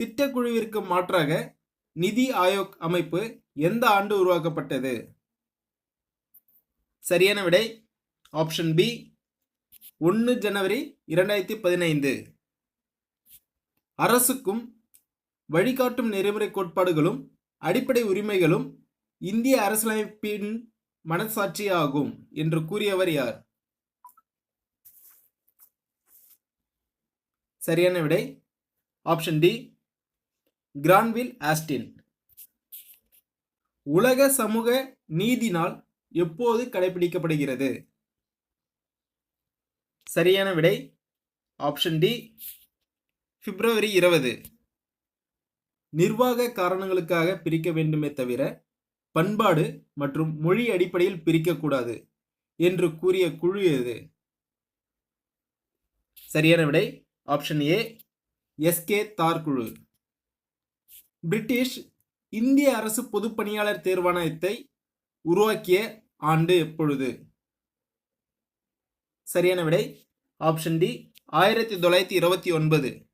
திட்டக்குழுவிற்கு மாற்றாக நிதி ஆயோக் அமைப்பு எந்த ஆண்டு உருவாக்கப்பட்டது? சரியான விடை ஆப்ஷன் பி ஒன்று ஜனவரி இரண்டாயிரத்தி பதினைந்து. அரசுக்கும் வழிகாட்டும் நெறிமுறை கோட்பாடுகளும் அடிப்படை உரிமைகளும் இந்திய அரசியலமைப்பின் மனசாட்சியாகும் என்று கூறியவர் யார்? சரியான விடை ஆப்ஷன் டி கிரான்வில் ஆஸ்டின். உலக சமூக நீதி நாள் எப்போது கடைபிடிக்கப்படுகிறது சரியான விடை ஆப்ஷன் டி பிப்ரவரி இருபது. நிர்வாக காரணங்களுக்காக பிரிக்க வேண்டுமே தவிர பண்பாடு மற்றும் மொழி அடிப்படையில் பிரிக்கக்கூடாது என்று கூறிய குழு எது? சரியான விடை ஆப்ஷன் ஏ எஸ்கே தார் குழு பிரிட்டிஷ் இந்திய அரசு பொதுப்பணியாளர் தேர்வாணையத்தை உருவாக்கிய ஆண்டு எப்பொழுது? சரியான விடை ஆப்ஷன் டி ஆயிரத்தி தொள்ளாயிரத்தி இருபத்தி ஒன்பது.